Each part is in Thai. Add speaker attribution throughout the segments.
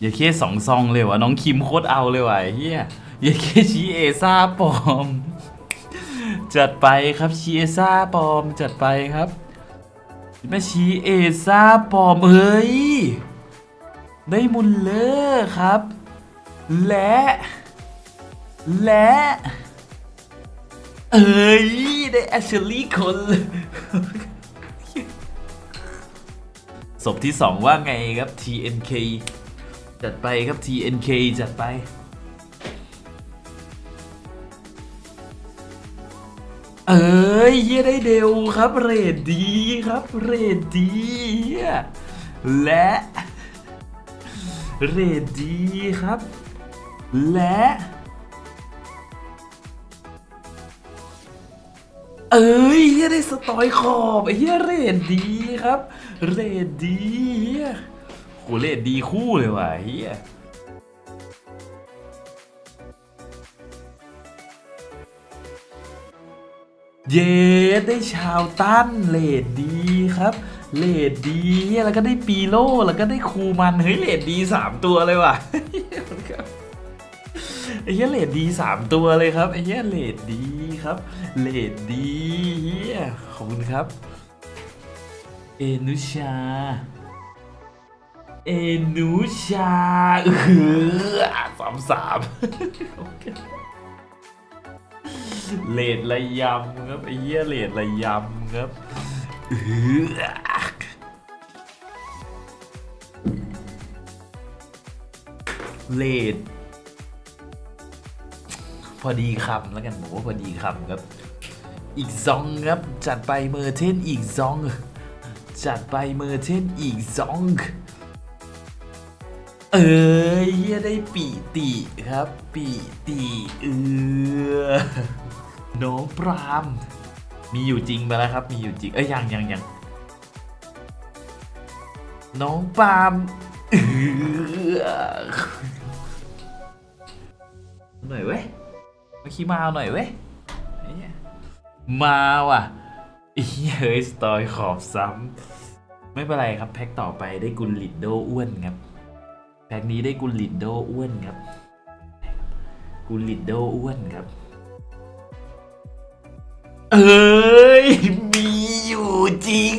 Speaker 1: อย่าเคสองซองเลยวะน้องคิมโคตรเอาเลยว่ะเฮียอย่าเคชีเอซ่าปลอม จัดไปครับชีเอซ่าปลอมจัดไปครับแม่ชีเอซ่าปลอมเฮ้ยได้มุลเลอร์ครับ และ และ เอ้ยได้แอชลี่คนศพที่สองว่าไงครับ TNK จัดไปครับ TNK จัดไป เอ้ยเฮียได้เดวครับเรดดีครับเรดดี้และเรดดีครับ และ เอ้ยเฮียได้สตอยขอบเฮียเรดดีครับ เรดดี เฮียโหเรดดีคู่เลยว่ะเฮียเยสได้ชาวตั้นเลดดีครับ เลดดีเฮียแล้วก็ได้ปีโลแล้วก็ได้คูมันเฮ้ยเลดดีสามตัวเลยว่ะไอ้เหี้ยเลดดีสามตัวเลยครับไอ้เหี้ยเลดดีครับเลดดีเหี้ยขอบคุณครับ เอนุชา เอนุชาเออสามสามเลดระยำครับไอ้เหี้ยเลดระยำครับเออเลดพอดีคำแล้วกันผมว่าพอดีคำครับ อีกซองครับ จัดไปเมอร์เทนอีกซองจัดไปเมอร์เทนอีกซอง เอ้ยเหี้ยได้ปีติครับ ปีติเออน้องปรามมีอยู่จริงไปแล้วครับ มีอยู่จริง เอ้ยยังยังยังน้องปามเออหน่อยเว้ยมาขี้มาเหน่อยเว้ยมาว่ะอ้เหี้ยเฮ้ยสตอยขอบซ้ำไม่เป็นไรครับ แพ็คต่อไปได้กุลลิดโดอ้วนครับ แพ็คนี้ได้กุลิดโดอ้วนครับกุลลิดโดอ้วนครับ เอ้ย มีอยู่จริง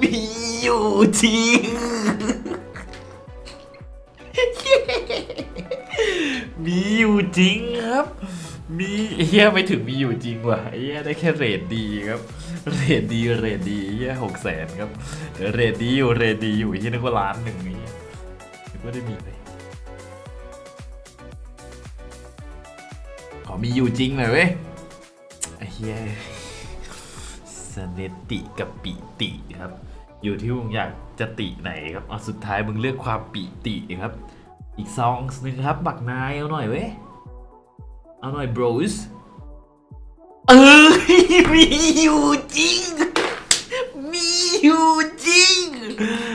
Speaker 1: มีอยู่จริง มีอยู่จริงครับ มีเฮียไม่ถึงมีอยู่จริงว่ะเฮียได้แค่เรทดีครับ เรทดี เรทดีเฮียหกแสนครับ เรทดีอยู่ เรทดีอยู่เฮียนึกว่าล้านหนึ่ง นี้นึกว่ได้มีเลยขอมีอยู่จริงหน่อยเว้ยไอ้เฮียสเนตติกับปิติครับ อยู่ที่มึงอยากจะติไหนครับเอาสุดท้ายมึงเลือกความปิติครับ อีกซองหนึ่งครับ บักนายเอาหน่อยเว้ยเอาหน่อย bros เอ้มีอยู่จริง มีอยู่จริง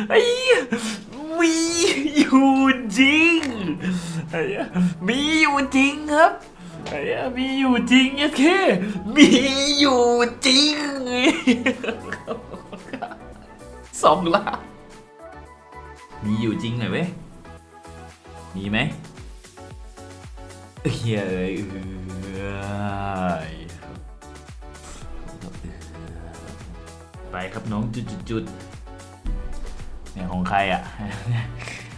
Speaker 1: ไอ้เหี้ยมีอยู่จริง ไอ้เหี้ยมีอยู่จริงครับไอ้เหี้ยมีอยู่จริงยัดเคมีอยู่จริงสองล้านมีอยู่จริงหน่อยเว้ยมีไหมเฮ้ยเอ้ยไปครับน้องจุดจุดจุดเนี่ยของใครอะ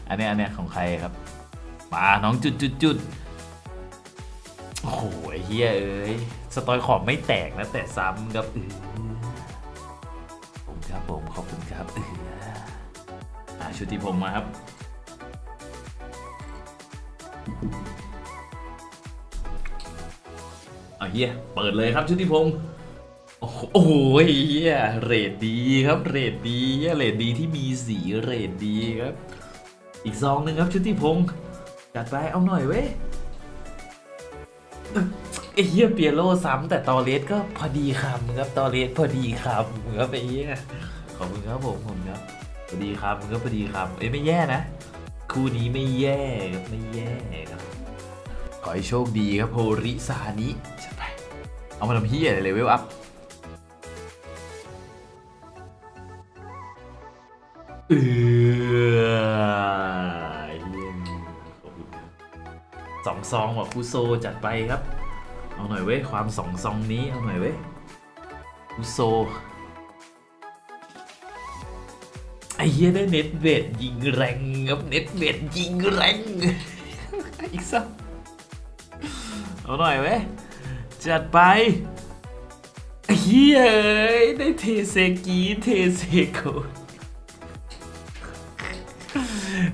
Speaker 1: อันเนี้ยอันเนี้ยของใครครับ มาน้องจุดจุดจุดโอ้โหเฮียเอ้ยสตอยขอบไม่แตกนะแต่ซ้ำครับเออผมครับผมขอบคุณครับเอออ่าชุดที่ผมมาครับ เอาเฮียเปิดเลยครับชุติพงศ์โอ้โหเฮียเรดดีครับเรดดีเฮียเรดดีที่มีสีเรดดีครับ อีกซองหนึ่งครับชุติพงศ์ จัดไปเอาหน่อยเว้ยไอ้เหี้ยเปียโรซ้ำแต่ตอเลสก็พอดีคำครับตอเลสพอดีคำครับไอ้เหี้ยขอบคุณครับผมผมครับพอดีคำก็พอดีคำเอ้ยไม่แย่นะ คู่นี้ไม่แย่ครับไม่แย่ครับขอให้โชคดีครับโฮริซานิจัดไปเอามาทำเฮียอะไรเลเวลอัพเออ ซองว่ะฟูโซจัดไปครับ เอาหน่อยเว้ยความสองซองนี้เอาหน่อยเว้ยฟูโซไอ้เหี้ยได้เน็ตเวทยิงแรงครับเน็ตเวทยิงแรงอีกสักเอาหน่อยเว้ยจัดไปไอเฮ้ยเอ้ยได้เทเซกีเทเซโก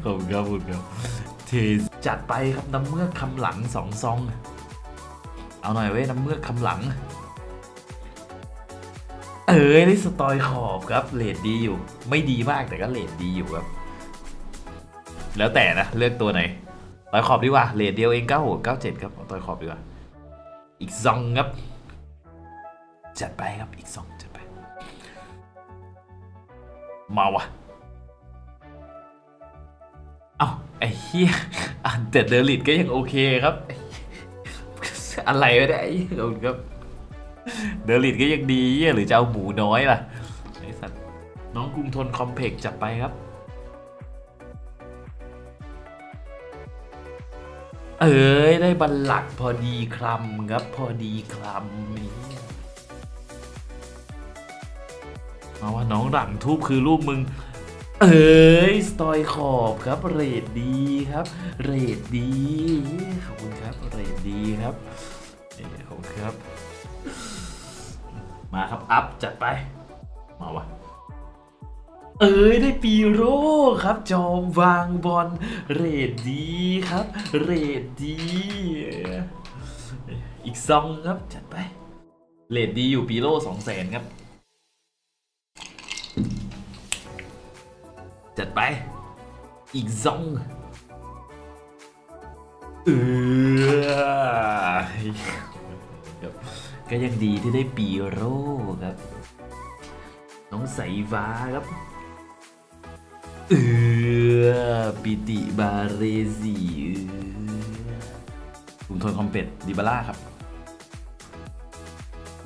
Speaker 1: ขอบคุณครับขอบคุณครับ เทจัดไปครับน้ำเมือกคำหลังสองซอง เอาหน่อยเว้ยน้ำเมือกคำหลัง เอ้ยได้สตอยขอบครับเลดดีอยู่ ไม่ดีมากแต่ก็เลดดีอยู่ครับ แล้วแต่นะเลือกตัวไหนตอยขอบดีกว่าเลดเดียวเอง9 6 9 7ครับตอยขอบดีกว่า อีกซองครับ จัดไปครับอีกซองจัดไป มาวะ ไอ้เหี้ยอะแต่เดลิทก็ยังโอเคครับ อะไรวะเนี่ยไอ้เหี้ยครับ เดลิทก็ยังดีเหี้ยหรือจะเอาหมูน้อยล่ะไอ้สัตว์น้องกรุงทนคอมเพกจัดไปครับ เอ้ยได้บัลลักก์พอดีคลำครับ พอดีคลำนี่เอาว่าน้องหลังทูบคือรูปมึง เอ้ยสตอยขอบครับเรดดีครับ เรดดีขอบคุณครับเรดดีครับนี่ขอบคุณครับ มาครับ อัพจัดไป มาวะเอ้ยได้ปีโร่ครับ จอมวางบอลเรดดีครับ เรดดีอีกซองครับจัดไป เรดดีอยู่ปีโร่สองแสนครับ จัดไป อีกซองเออก็ยังดีที่ได้ปีโร่ครับ น้องใสฟ้าครับเออปิติบาเรซีกลุ่มทนคอมเป็ดดิบาร่าครับ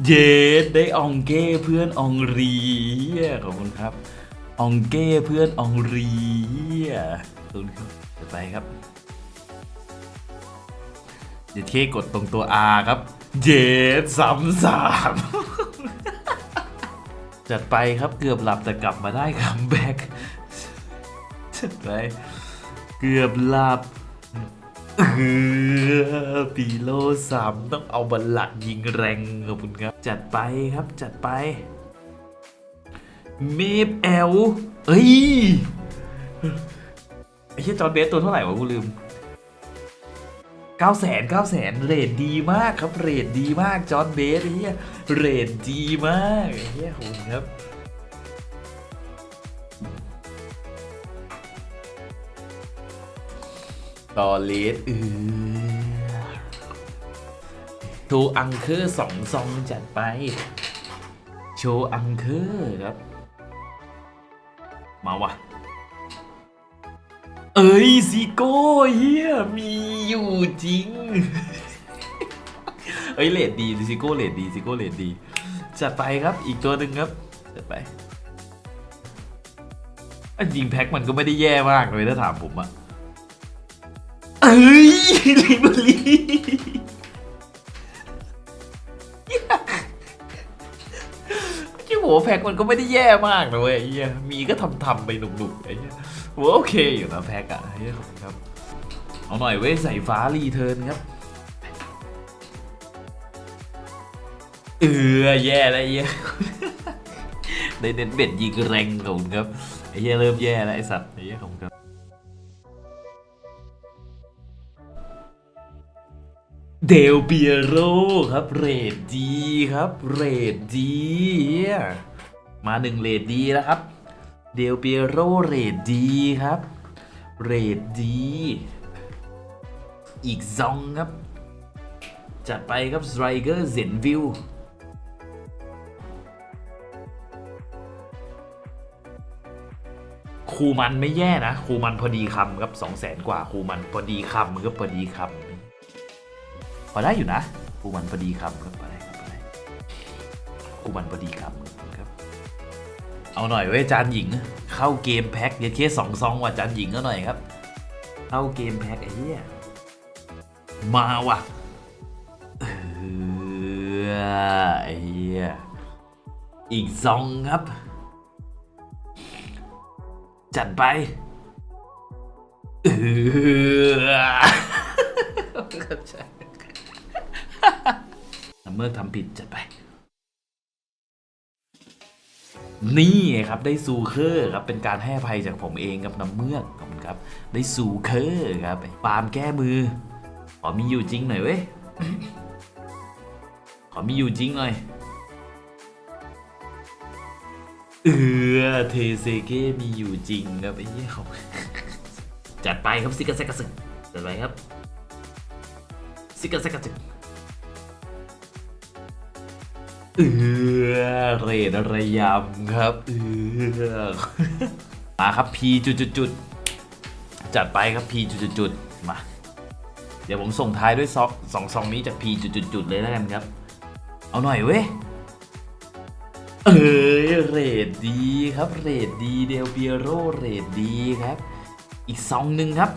Speaker 1: เยดได้อองเก้เพื่อนอองรีขอบคุณครับ องเก้เพื่อนองรีขอบคุณครับจะไปครับ เดี๋ยวเท่กดตรงตัว R ครับ เย็ดสามสามจัดไปครับเกือบหลับแต่กลับมาได้คัมแบ็กจัดไป เกือบหลับเออปีโลสามต้องเอาบัลหลักยิงแรงขอบคุณครับ จัดไปครับจัดไป เมฟแอลเอ้ยไอ้เชี่ยจอร์นเบสตัวเท่าไหร่วะกูลืม9 0 0 0 0 9 0 0 0เรทดีมากครับ เรทดีมาก จอร์นเบสไอ้เหี้ยเรทดีมากไอ้เหี้ยขอบคุณครับต่อเลสเออโชว์อังเคอร์สองซองจัดไป โชว์อังเคอร์ครับ มาวะเอ้ยซิโก้เฮียมีอยู่จริง เอ้ยเลดดีซิโก้เลดดีซิโก้เลดดี จัดไปครับอีกตัวหนึ่งครับ จัดไปอันจริงแพ็คมันก็ไม่ได้แย่มากเลยถ้าถามผมอะเอ้ยลิเบอรี หัวแพ็คมันก็ไม่ได้แย่มากนะเว้ยไอ้เหี้ยมีก็ทำทำไปหนุกๆไอ้เหี้ยหัวโอเคอยู่นะแพ็คอะเฮ้ยขอบคุณครับ เอาหน่อยเว้ยใส่ฟ้ารีเทิร์นครับ เออแย่แล้วไอ้เหี้ยได้เด็ดเบ็ดยิงแรงขอบคุณครับไอ้เหี้ยเริ่มแย่แล้วไอ้สัตว์ไอ้เหี้ยของครับ เดลเปียโรครับ เรดดีครับ เรดดีมาหนึ่งเรดดีแล้วครับ เดลเปียโรเรดดีครับ เรดดี อีกซองครับ จัดไปครับสไตรเกอร์เซนวิวครูมันไม่แย่นะครูมันพอดีคำครับสองแสนกว่าครูมันพอดีคำก็พอดีคำ พอได้อยู่นะครูมันพอดีคำครับพอได้ครับพอได้ครูมันพอดีคำครับ เอาหน่อยเว้ยจานหญิง เข้าเกมแพ็คเดี๋ยวเคสสองซองว่ะจานหญิงก็หน่อยครับ เข้าเกมแพ็คไอ้เหี้ยมาว่ะเออไอ้เหี้ยอีกซองครับ จัดไปเออเมื่อทำผิดจัดไป นี่ครับได้ซูเคอร์ครับเป็นการให้อภัยจากผมเองกับน้ำเมือกขอบคุณครับ ได้ซูเคอร์ครับปาล์มแก้มือขอมีอยู่จริงหน่อยเว้ยขอมีอยู่จริงหน่อยเออเทเซเก้มีอยู่จริงครับไอ้เหี้ยเขาจัดไปครับซิกาเซกาสึจัดไปครับซิกาเซกาสึ เออเรดระยำครับเออมาครับพีจุดจุดจุดจัดไปครับพีจุดจุดจุดมา เดี๋ยวผมส่งท้ายด้วยซองสองซองนี้จากพีจุดจุดจุดเลยแล้วกันครับ เอาหน่อยเว้ยเอ้ยเรดดีครับเรดดีเดลเปียโรเรดดีครับ อีกซองหนึ่งครับ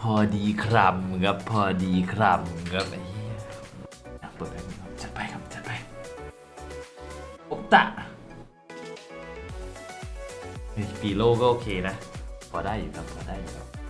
Speaker 1: พอดีครับครับพอดีครับครับไอ้เหี้ยอะเปิดไปครับจัดไปครับจัดไปโอตะเฮ้ยปีโลก็โอเคนะ พอได้อยู่ครับพอได้อยู่ครับ